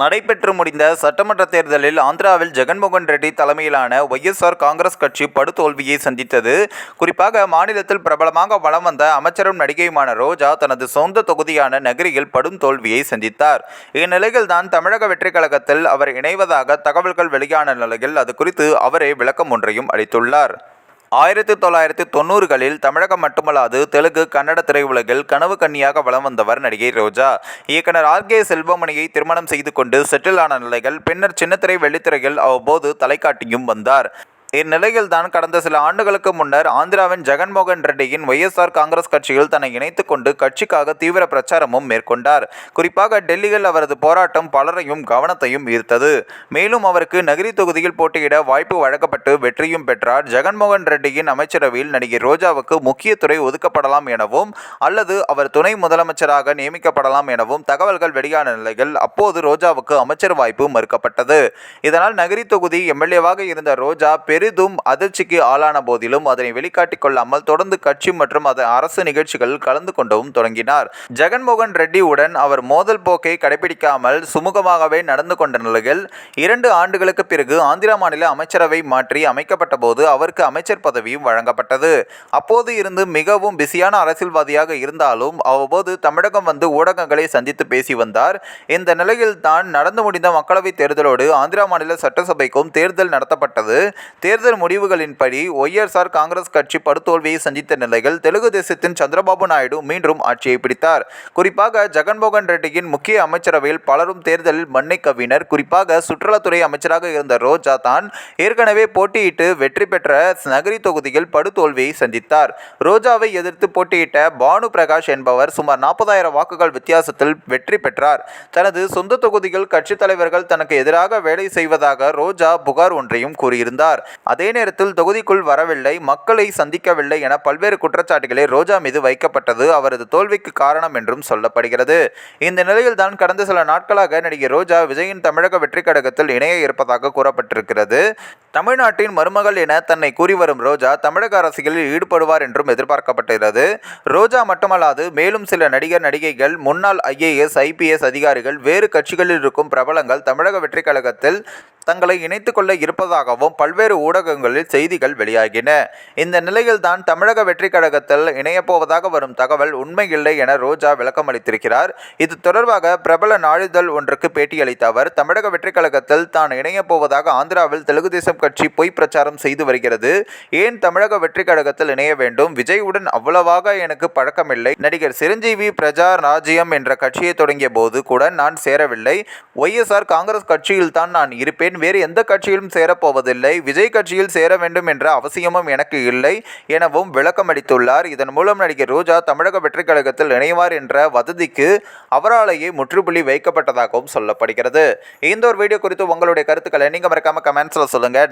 நடைபெற்று முடிந்த சட்டமன்ற தேர்தலில் ஆந்திராவில் ஜெகன்மோகன் ரெட்டி தலைமையிலான ஒய்எஸ்ஆர் காங்கிரஸ் கட்சி படுதோல்வியை சந்தித்தது. குறிப்பாக மாநிலத்தில் பிரபலமாக வலம் வந்த அமைச்சரும் நடிகையுமான ரோஜா தனது சொந்த தொகுதியான நகரியில் படும் தோல்வியை சந்தித்தார். இந்நிலையில் தான் தமிழக வெற்றிக் கழகத்தில் அவர் இணைவதாக தகவல்கள் வெளியான நிலையில் அது குறித்து அவரே விளக்கம் ஒன்றையும் அளித்துள்ளார். ஆயிரத்தி தொள்ளாயிரத்தி தொண்ணூறுகளில் தமிழகம் மட்டுமல்லாது தெலுங்கு கன்னட திரையுலகில் கனவு கன்னியாக வலம் வந்தவர் நடிகை ரோஜா. இயக்குனர் ஆர். கே. செல்வமணியை திருமணம் செய்து கொண்டு செட்டில் ஆன நிலைகள் பின்னர் சின்னத்திரை வெள்ளித்திரையில் அவ்வப்போது தலைக்காட்டியும் வந்தார். இந்நிலையில் தான் கடந்த சில ஆண்டுகளுக்கு முன்னர் ஆந்திராவின் ஜெகன்மோகன் ரெட்டியின் ஒய்எஸ்ஆர் காங்கிரஸ் கட்சியில் தன்னை இணைத்துக் கொண்டு கட்சிக்காக தீவிர பிரச்சாரமும் மேற்கொண்டார். குறிப்பாக டெல்லியில் அவரது போராட்டம் பலரையும் கவனத்தையும் ஈர்த்தது. மேலும் அவருக்கு நகரி தொகுதியில் போட்டியிட வாய்ப்பு வழங்கப்பட்டு வெற்றியும் பெற்றார். ஜெகன்மோகன் ரெட்டியின் அமைச்சரவையில் நடிகை ரோஜாவுக்கு முக்கிய துறை ஒதுக்கப்படலாம் எனவும் அல்லது அவர் துணை முதலமைச்சராக நியமிக்கப்படலாம் எனவும் தகவல்கள் வெளியான நிலையில் அப்போது ரோஜாவுக்கு அமைச்சர் வாய்ப்பு மறுக்கப்பட்டது. இதனால் நகரி தொகுதி எம்எல்ஏவாக இருந்த ரோஜா பெரிதும் அதிர்ச்சிக்கு ஆளான போதிலும் அதனை வெளிக்காட்டிக் கொள்ளாமல் தொடர்ந்து கட்சி மற்றும் அதன் அரசு நிகழ்ச்சிகளில் கலந்து கொண்டவும் தொடங்கினார். ஜெகன்மோகன் ரெட்டியுடன் அவர் மோதல் போக்கை கடைபிடிக்காமல் சுமூகமாகவே நடந்து கொண்ட நிலையில் இரண்டு ஆண்டுகளுக்கு பிறகு ஆந்திரா மாநில அமைச்சரவை மாற்றி அமைக்கப்பட்ட போது அவருக்கு அமைச்சர் பதவியும் வழங்கப்பட்டது. அப்போது இருந்து மிகவும் பிஸியான அரசியல்வாதியாக இருந்தாலும் அவ்வப்போது தமிழகம் வந்து ஊடகங்களை சந்தித்து பேசி வந்தார். இந்த நிலையில் தான் நடந்து முடிந்த மக்களவைத் தேர்தலோடு ஆந்திரா மாநில சட்டசபைக்கும் தேர்தல் நடத்தப்பட்டது. தேர்தல் முடிவுகளின்படி ஒய்எஸ்ஆர் காங்கிரஸ் கட்சி படுதோல்வியை சந்தித்த நிலையில் தெலுங்கு தேசத்தின் சந்திரபாபு நாயுடு மீண்டும் ஆட்சியை பிடித்தார். குறிப்பாக ஜெகன்மோகன் ரெட்டியின் முக்கிய அமைச்சரவையில் பலரும் தேர்தலில் மண்ணை கவினர் குறிப்பாக சுற்றுலாத்துறை அமைச்சராக இருந்த ரோஜா தான் ஏற்கனவே போட்டியிட்டு வெற்றி பெற்ற நகரி தொகுதியில் படுதோல்வியை சந்தித்தார். ரோஜாவை எதிர்த்து போட்டியிட்ட பானு பிரகாஷ் என்பவர் சுமார் நாற்பதாயிரம் வாக்குகள் வித்தியாசத்தில் வெற்றி பெற்றார். தனது சொந்த தொகுதியில் கட்சித் தலைவர்கள் தனக்கு எதிராக வேலை செய்வதாக ரோஜா புகார் ஒன்றையும் கூறியிருந்தார். அதே நேரத்தில் தொகுதிக்குள் வரவில்லை மக்களை சந்திக்கவில்லை என பல்வேறு குற்றச்சாட்டுகளை ரோஜா மீது வைக்கப்பட்டது அவரது தோல்விக்கு காரணம் என்றும் சொல்லப்படுகிறது. இந்த நிலையில் தான் கடந்த சில நாட்களாக நடிகை ரோஜா விஜயின் தமிழக வெற்றி கழகத்தில் இணைய இருப்பதாக கூறப்பட்டிருக்கிறது. தமிழ்நாட்டின் மருமகள் என தன்னை கூறி வரும் ரோஜா தமிழக அரசியலில் ஈடுபடுவார் என்றும் எதிர்பார்க்கப்படுகிறது ரோஜா மட்டுமல்லாது மேலும் சில நடிகர் நடிகைகள் முன்னாள் ஐஏஎஸ் ஐபிஎஸ் அதிகாரிகள் வேறு கட்சிகளில் இருக்கும் பிரபலங்கள் தமிழக வெற்றிக் கழகத்தில் தங்களை இணைத்துக்கொள்ள இருப்பதாகவும் பல்வேறு ஊடகங்களில் செய்திகள் வெளியாகின. இந்த நிலையில்தான் தமிழக வெற்றிக் கழகத்தில் இணையப்போவதாக வரும் தகவல் உண்மையில்லை என ரோஜா விளக்கம் அளித்திருக்கிறார் இது தொடர்பாக பிரபல நாளிதழ் ஒன்றுக்கு பேட்டியளித்த அவர் தமிழக வெற்றிக் கழகத்தில் தான் இணையப்போவதாக ஆந்திராவில் தெலுங்கு தேசம் கட்சி பொய் பிரச்சாரம் செய்து வருகிறது. ஏன் தமிழக வெற்றி கழகத்தில் இணைய வேண்டும்? விஜயுடன் அவ்வளவாக எனக்கு பழக்கமில்லை. நடிகர் சிரஞ்சீவி பிரஜா ராஜ்யம் என்ற கட்சியை தொடங்கிய போது கூட நான் சேரவில்லை. ஒய்எஸ்ஆர் காங்கிரஸ் கட்சியில் தான் நான் இருப்பேன். வேறு எந்த கட்சியிலும் சேரப்போவதில்லை. விஜய் கட்சியில் சேர வேண்டும் என்ற அவசியமும் எனக்கு இல்லை எனவும் விளக்கம் அளித்துள்ளார் இதன் மூலம் நடிகர் ரோஜா தமிழக வெற்றி கழகத்தில் இணைவார் என்ற வதந்திக்கு அவராலேயே முற்றுப்புள்ளி வைக்கப்பட்டதாகவும் சொல்லப்படுகிறது. இந்த ஒரு வீடியோ குறித்து உங்களுடைய கருத்துக்களை நீங்கள் மறக்காம கமெண்ட்ஸில் சொல்லுங்கள்